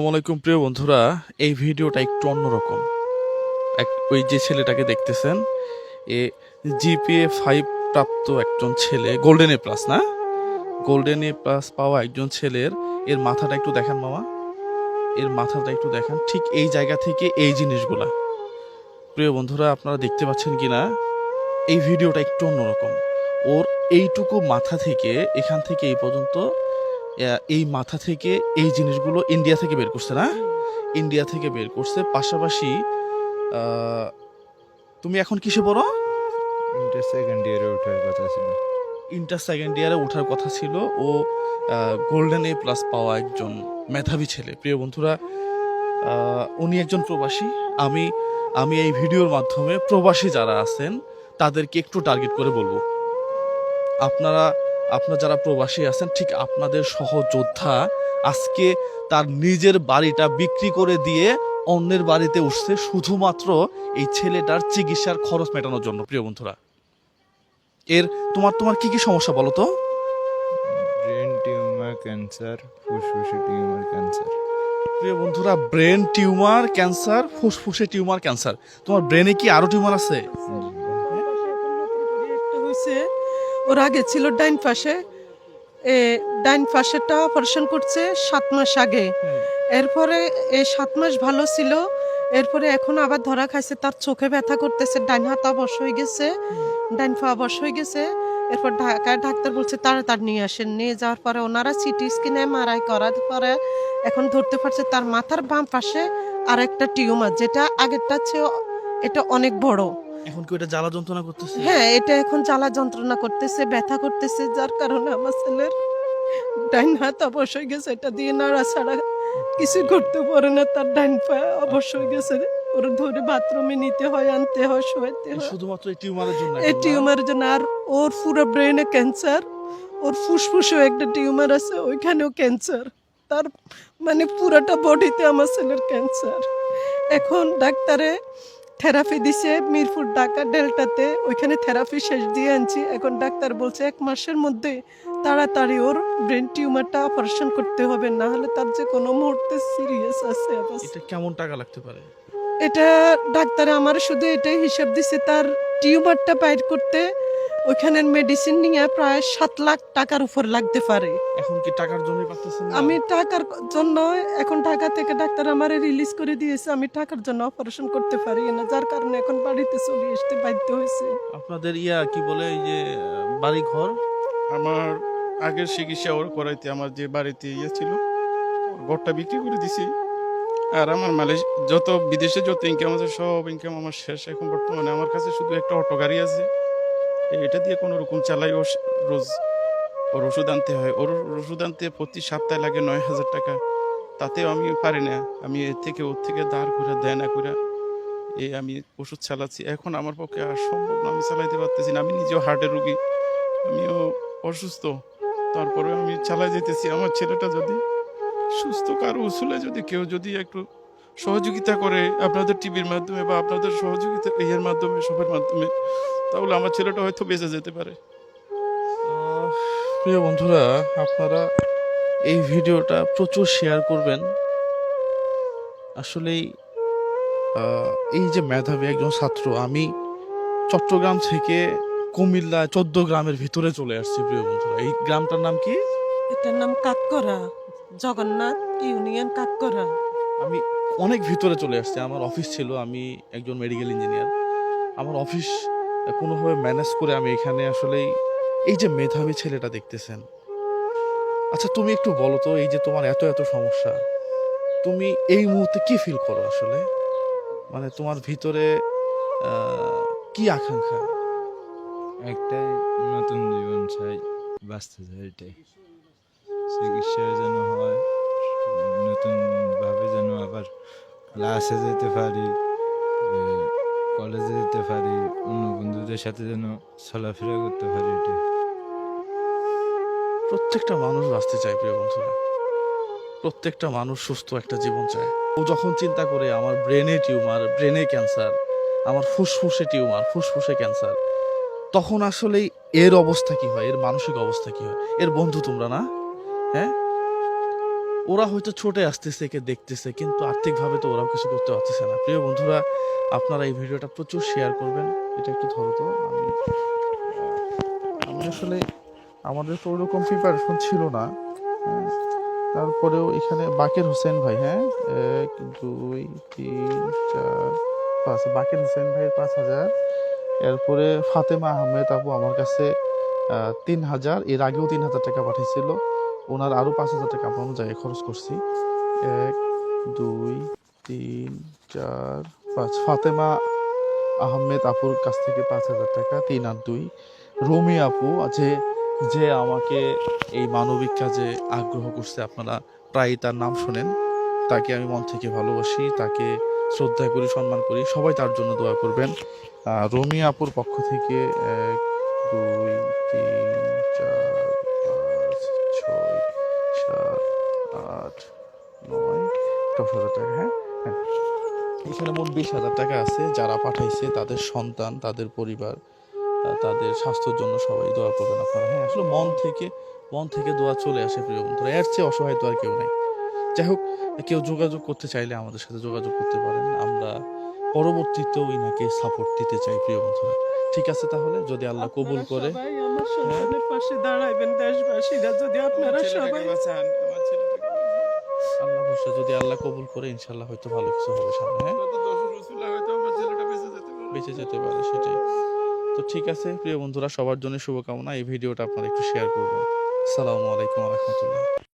আসসালামাইকুম প্রিয় বন্ধুরা। এই ভিডিওটা একটু অন্যরকম। এক, ওই যে ছেলেটাকে দেখতেছেন, এ জিপিএ ফাইভ প্রাপ্ত একজন ছেলে গোল্ডেন এ প্লাস না? গোল্ডেন এ প্লাস পাওয়া একজন ছেলের, এর মাথাটা একটু দেখান মামা। এর মাথাটা একটু দেখান, ঠিক এই জায়গা থেকে এই জিনিসগুলা। প্রিয় বন্ধুরা, আপনারা দেখতে পাচ্ছেন কিনা? এই ভিডিওটা একটু অন্যরকম। ওর এইটুকু মাথা থেকে, এখান থেকে এই পর্যন্ত এই মাথা থেকে এই জিনিসগুলো ইন্ডিয়া থেকে বের করছে না? ইন্ডিয়া থেকে বের করছে। পাশাপাশি তুমি এখন কিসে পড়ো? ইন্টার সেকেন্ড ইয়ারে ওঠার কথা ছিল। ইন্টার সেকেন্ড ইয়ারে ওঠার কথা ছিল। ও গোল্ডেন এ প্লাস পাওয়া একজন মেধাবী ছেলে। প্রিয় বন্ধুরা উনি একজন প্রবাসী। আমি আমি এই ভিডিওর মাধ্যমে প্রবাসী যারা আছেন তাদেরকে একটু টার্গেট করে বলব। আপনারা আপনারা যারা প্রবাসী আছেন ঠিক আপনাদের সহযোদ্ধা আজকে তার নিজের বাড়িটা বিক্রি করে দিয়ে অন্যের বাড়িতে উঠছে শুধুমাত্র এই ছেলেটার চিকিৎসার খরচ মেটানোর জন্য প্রিয় বন্ধুরা। এর তোমার তোমার কি কি সমস্যা বলো তো? ব্রেন টিউমার ক্যান্সার ফুসফুসে টিউমার ক্যান্সার প্রিয় বন্ধুরা ব্রেন টিউমার ক্যান্সার ফুসফুসে টিউমার ক্যান্সার তোমার ব্রেনে কি আরও টিউমার আছে? ওর আগে ছিল ডাইন পাশে। ডাইন পাশেরটা অপারেশন করছে সাত মাস আগে। এরপরে এই সাত মাস ভালো ছিল। এরপরে এখন আবার ধরা খাইছে, তার চোখে ব্যথা করতেছে, ডাইন হাত অবশ হয়ে গেছে, ডাইন পা অবশ হয়ে গেছে। এরপর ঢাকায় ডাক্তার বলছে, তাড়াতাড়ি নিয়ে আসেন। নিয়ে যাওয়ার পরে ওনারা সিটি স্ক্যানে মারাই করার পরে এখন ধরতে পারছে, তার মাথার বাম পাশে আর একটা টিউমার, যেটা আগেরটা চেয়ে এটা অনেক বড়। এখন কি ওটা জ্বালা যন্ত্রণা করতেছে? হ্যাঁ এটা এখন জ্বালা যন্ত্রণা করতেছে ব্যথা করতেছে যার কারণে আমার ছেলের ডাইন হাত অবশ্যই গেছে। এটা দিয়ে নাড়া ছাড়া কিছু করতে পারে না তার ডাইন পা অবশ্যই গেছে। ওর ধরে বাথরুমে নিতে হয় আনতে হয় শোয়াতে হয়। শুধুমাত্র এই টিউমারের জন্য এই টিউমারের জন্য। আর ওর পুরো ব্রেনে ক্যান্সার ওর ফুসফুসেও একটা টিউমার আছে ওইখানেও ক্যান্সার। তার মানে পুরোটা বডিতে আমার ছেলের ক্যান্সার। এখন ডাক্তারে থেরাপি দিছে মিরপুর ঢাকা ডেল্টাতে। ওইখানে থেরাপি শেষ দিয়ে আনছি। এখন ডাক্তার বলছে এক মাসের মধ্যে তাড়াতাড়ি ওর ব্রেন টিউমারটা অপারেশন করতে হবে না হলে তার যে কোনো মুহূর্তে সিরিয়াস আছে এটা কেমন টাকা লাগতে পারে? এটা ডাক্তার আমার শুধু এটাই হিসাব দিছে তার টিউমারটা বাইর করতে ওইখানের মেডিসিন নিয়ে প্রায় সাত লাখ টাকার উপর লাগতে পারে। এখন কি টাকার জন্য পারতেছেন না? আমি টাকার জন্য এখন ঢাকা থেকে ডাক্তার আমারে রিলিজ করে দিয়েছে আমি টাকার জন্য অপারেশন করতে পারি না যার কারণে এখন বাড়িতে চলে আসতে বাধ্য হয়েছে। আপনাদের ইয়া কি বলে এই যে বাড়ি ঘর আমার আগের চিকিৎসা ওর করাইতে আমার যে বাড়িতে ইয়ে ছিল ঘরটা বিক্রি করে দিছি। আর আমার মালয়েশ যত বিদেশে যত ইনকাম আছে সব ইনকাম আমার শেষ। এখন বর্তমানে আমার কাছে শুধু একটা অটো গাড়ি আছে। এটা দিয়ে কোনো রকম চালাই ও রোজ ওর ওষুধ আনতে হয়। ওর ওষুধ আনতে প্রতি সপ্তাহে লাগে নয় হাজার টাকা। তাতেও আমি পারি না। আমি এর থেকে ওর থেকে দাঁড় করে দেয় না করে এই আমি ওষুধ চালাচ্ছি। এখন আমার পক্ষে আর সম্ভব না। আমি চালাইতে পারতেছি না। আমি নিজেও হার্টের রুগী। আমিও অসুস্থ। তারপরে আমি চালাই যেতেছি আমার ছেলেটা যদি সুস্থ, কারও উসুলে যদি কেউ যদি একটু সহযোগিতা করে আপনাদের টিভির মাধ্যমে বা আপনাদের সহযোগিতা এর মাধ্যমে সবার মাধ্যমে তাহলে আমার ছেলেটা হয়তো বেঁচে যেতে পারে। প্রিয় বন্ধুরা আপনারা এই ভিডিওটা প্রচুর শেয়ার করবেন। আসলেই এই যে মেধাবী একজন ছাত্র আমি চট্টগ্রাম থেকে কুমিল্লা চোদ্দ গ্রামের ভিতরে চলে আসছি প্রিয় বন্ধুরা। এই গ্রামটার নাম কি? এটার নাম কাককরা জগন্নাথ ইউনিয়ন কাককরা আমি অনেক ভিতরে চলে আসছে। আমার অফিস ছিল, আমি একজন মেডিকেল ইঞ্জিনিয়ার আমার অফিস কোনোভাবে ম্যানেজ করে আমি এখানে আসলেই এই যে মেধাবী ছেলেটা দেখতেছেন। আচ্ছা তুমি একটু বলো তো, এই যে তোমার এত এত সমস্যা, তুমি এই মুহূর্তে কি ফিল করো আসলে? মানে তোমার ভিতরে কি আকাঙ্ক্ষা? একটাই, নতুন জীবন চাই বাঁচতে চাই এটাই। চিকিৎসা যেন হয়। নতুনভাবে যেন আবার ক্লাসে যেতে পারি কলেজে যেতে পারি, অন্য বন্ধুদের সাথে যেন চলাফেরা করতে পারি এটাই। প্রত্যেকটা মানুষ বাঁচতে চায়, প্রিয় বন্ধুরা। প্রত্যেকটা মানুষ সুস্থ একটা জীবন চায়। ও যখন চিন্তা করে, আমার ব্রেনে টিউমার ব্রেনে ক্যান্সার আমার ফুসফুসে টিউমার ফুসফুসে ক্যান্সার তখন আসলেই এর অবস্থা কি হয়? এর মানসিক অবস্থা কি হয়? এর বন্ধু তোমরা না? হ্যাঁ? ওরা হয়তো ছোটে আসতেছে, একে দেখতেছে, কিন্তু আর্থিকভাবে তো ওরাও কিছু করতে পারতেছে না। প্রিয় বন্ধুরা, আপনারা এই ভিডিওটা প্রচুর শেয়ার করবেন। এটা একটু ধরো তো, আমি আমি আসলে আমাদের তো ওরকম প্রিপারেশন ছিল না। তারপরেও এখানে বাকের হোসেন ভাই হ্যাঁ? এক, দুই, তিন, চার, পাঁচ, বাকের হোসেন ভাইয়ের পাঁচ হাজার। এরপরে ফাতেমা আহমেদ আপু আমার কাছে তিন হাজার। এর আগেও তিন হাজার টাকা পাঠিয়েছিল। ওনার আরও পাঁচ হাজার টাকা আমরা জায়গায় খরচ করছি। এক, দুই, তিন, চার, পাঁচ। ফাতেমা আহমেদ আপুর কাছ থেকে পাঁচ হাজার টাকা, তিন আর দুই। রমি আপু আছে যে আমাকে এই মানবিক কাজে আগ্রহ করছে, আপনারা প্রায় তার নাম শোনেন। তাকে আমি মন থেকে ভালোবাসি, তাকে শ্রদ্ধা করি, সম্মান করি, সবাই তার জন্য দোয়া করবেন। রমি আপুর পক্ষ থেকে এক, দুই, তিন, চার সাত আট নয়। দশ হাজার টাকা হ্যাঁ? হ্যাঁ এখানে মোট বিশ হাজার টাকা আছে। যারা পাঠাইছে তাদের সন্তান তাদের পরিবার তাদের স্বাস্থ্যের জন্য সবাই দোয়া করবেন আপনারা। হ্যাঁ আসলে মন থেকে মন থেকে দোয়া চলে আসে প্রিয় বন্ধুরা। এর চেয়ে অসহায় তো আর কেউ নেই। যাই হোক কেউ যোগাযোগ করতে চাইলে আমাদের সাথে যোগাযোগ করতে পারেন। আমরা পরবর্তীতেও ইনাকে সাপোর্ট দিতে চাই প্রিয় বন্ধুরা। ঠিক আছে তাহলে? যদি আল্লাহ কবুল করে। আমার সন্তানের পাশে দাঁড়াইবেন দেশবাসীরা যদি আপনারা সবাই। আল্লাহ ভরসা যদি আল্লাহ কবুল করে ইনশাল্লাহ হয়তো ভালো কিছু হবে সামনে হ্যাঁ? হয়তো দশ রসুল হয়তো আমার ছেলেটা বেঁচে যেতে পারে। বেঁচে যেতে পারে সেটাই। তো ঠিক আছে প্রিয় বন্ধুরা সবার জন্য শুভকামনা। এই ভিডিওটা আপনারা একটু শেয়ার করবেন। সালামু আলাইকুম রহমতুল্লাহ।